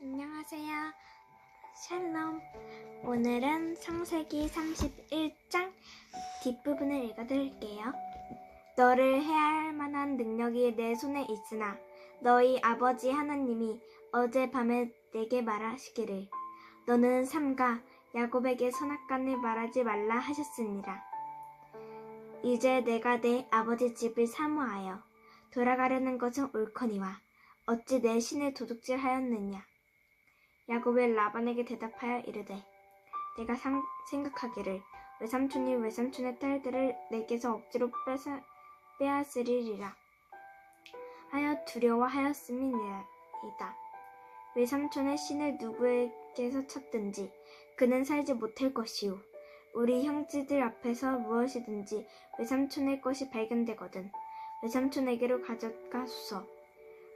안녕하세요. 샬롬. 오늘은 창세기 31장 뒷부분을 읽어드릴게요. 너를 해야 할 만한 능력이 내 손에 있으나 너희 아버지 하나님이 어젯밤에 내게 말하시기를 너는 삼가 야곱에게 선악간을 말하지 말라 하셨습니다. 이제 내가 내 아버지 집을 사모하여 돌아가려는 것은 옳거니와 어찌 내 신을 도둑질하였느냐 야곱의 라반에게 대답하여 이르되 내가 상, 생각하기를 외삼촌이 외삼촌의 딸들을 내게서 억지로 뺏어, 빼앗으리라. 하여 두려워하였음이니이다. 외삼촌의 신을 누구에게서 찾든지 그는 살지 못할 것이요. 우리 형제들 앞에서 무엇이든지 외삼촌의 것이 발견되거든 외삼촌에게로 가져가소서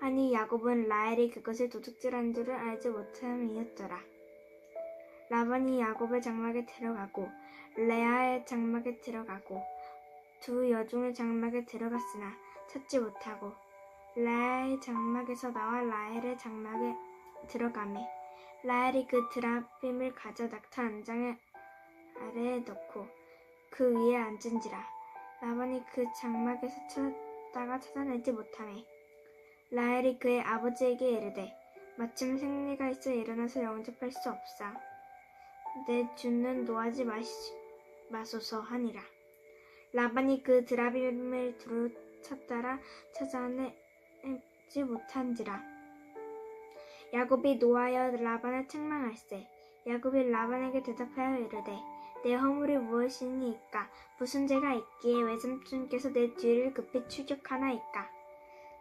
하니 야곱은 라헬이 그것을 도둑질한 줄을 알지 못함이었더라. 라반이 야곱의 장막에 들어가고 레아의 장막에 들어가고 두 여종의 장막에 들어갔으나 찾지 못하고 레아의 장막에서 나와 라헬의 장막에 들어가매 라헬이 그 드라빔을 가져 낙타 안장에 아래에 넣고 그 위에 앉은지라 라반이 그 장막에서 찾다가 찾아내지 못하매 라헬이 그의 아버지에게 이르되 마침 생리가 있어 일어나서 영접할 수 없사. 내 주는 노하지 마소서 하니라. 라반이 그 드라빔을 두루 찾다라 찾아내지 못한지라. 야곱이 노하여 라반을 책망할세. 야곱이 라반에게 대답하여 이르되 내 허물이 무엇이니이까? 무슨 죄가 있기에 외삼촌께서 내 뒤를 급히 추격하나이까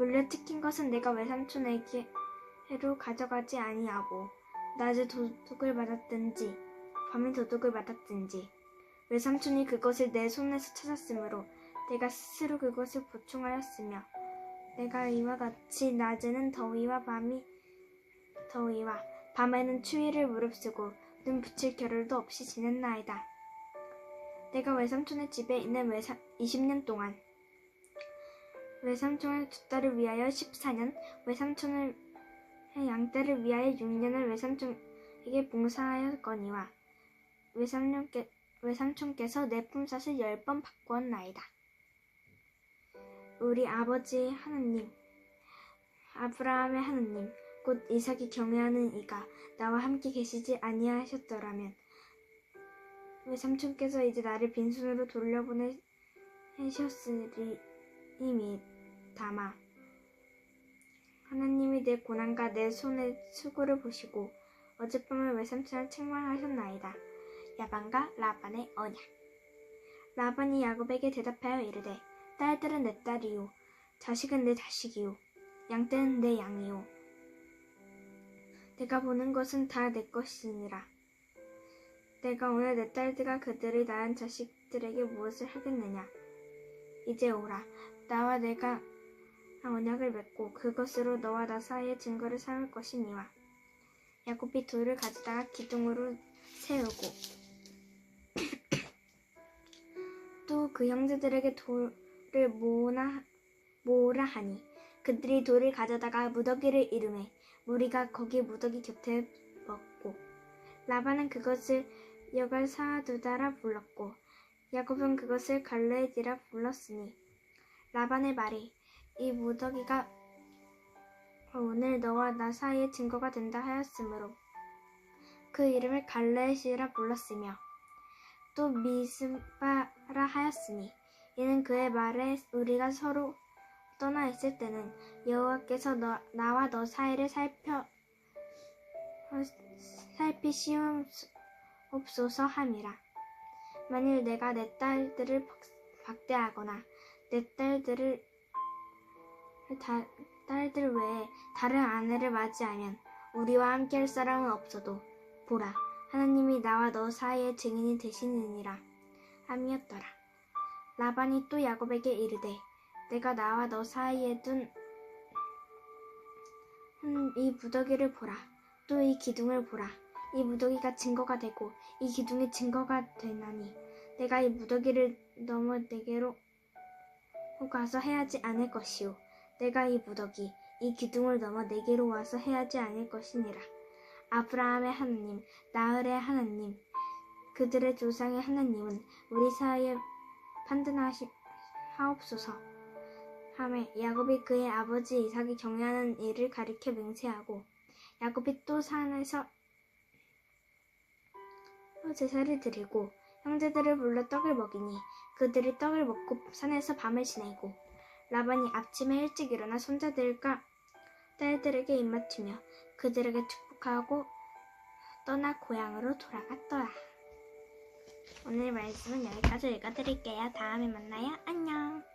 물려 뜯긴 것은 내가 외삼촌에게로 가져가지 아니하고 낮에 도둑을 맞았든지 밤에 도둑을 맞았든지 외삼촌이 그것을 내 손에서 찾았으므로 내가 스스로 그것을 보충하였으며 내가 이와 같이 낮에는 더위와 밤이 더위와 밤에는 추위를 무릅쓰고 눈 붙일 겨를도 없이 지냈나이다. 내가 외삼촌의 집에 있는 외삼, 20년 동안 외삼촌의 두 딸을 위하여 14년, 외삼촌의 양딸을 위하여 6년을 외삼촌에게 봉사하였거니와 외삼촌께, 외삼촌께서 내 품삯을 열 번 바꾸었나이다. 우리 아버지 하느님, 아브라함의 하느님, 곧 이삭이 경외하는 이가 나와 함께 계시지 아니하셨더라면 외삼촌께서 이제 나를 빈손으로 돌려보내셨으리 담아 하나님이 내 고난과 내 손의 수고를 보시고 어젯밤에 외삼촌을 책망하셨나이다. 야반과 라반의 언약. 라반이 야곱에게 대답하여 이르되 딸들은 내 딸이요 자식은 내 자식이요 양떼는 내 양이요. 내가 보는 것은 다 내 것이니라. 내가 오늘 내 딸들과 그들을 낳은 자식들에게 무엇을 하겠느냐? 이제 오라. 나와 내가 언약을 맺고 그것으로 너와 나 사이에 증거를 삼을 것이니와 야곱이 돌을 가져다가 기둥으로 세우고 또 그 형제들에게 돌을 모으나, 모으라 하니 그들이 돌을 가져다가 무더기를 이름해 무리가 거기 무더기 곁에 먹고 라반은 그것을 여갈 사두다라 불렀고 야곱은 그것을 갈레디라 불렀으니 라반의 말이 이 무더기가 오늘 너와 나 사이의 증거가 된다 하였으므로 그 이름을 갈레시라 불렀으며 또 미스바라 하였으니 이는 그의 말에 우리가 서로 떠나 있을 때는 여호와께서 너, 나와 너 사이를 살펴 살피시옵소서 함이라. 만일 내가 내 딸들을 박대하거나 내 딸들을 다, 딸들 외에 다른 아내를 맞이하면 우리와 함께 할 사람은 없어도 보라 하나님이 나와 너 사이의 증인이 되시느니라 함이었더라. 라반이 또 야곱에게 이르되 내가 나와 너 사이에 둔이 무더기를 보라. 또 이 기둥을 보라. 이 무더기가 증거가 되고 이 기둥이 증거가 되나니 내가 이 무더기를 넘어 내게로 가서 해하지 않을 것이요. 내가 이 무더기, 이 기둥을 넘어 내게로 와서 해하지 않을 것이니라. 아브라함의 하나님, 나흘의 하나님, 그들의 조상의 하나님은 우리 사이에 판단하옵소서. 하매 야곱이 그의 아버지 이삭이 경외하는 일을 가리켜 맹세하고 야곱이 또 산에서 제사를 드리고 형제들을 불러 떡을 먹이니 그들이 떡을 먹고 산에서 밤을 지내고 라반이 아침에 일찍 일어나 손자들과 딸들에게 입맞추며 그들에게 축복하고 떠나 고향으로 돌아갔더라. 오늘 말씀은 여기까지 읽어드릴게요. 다음에 만나요. 안녕.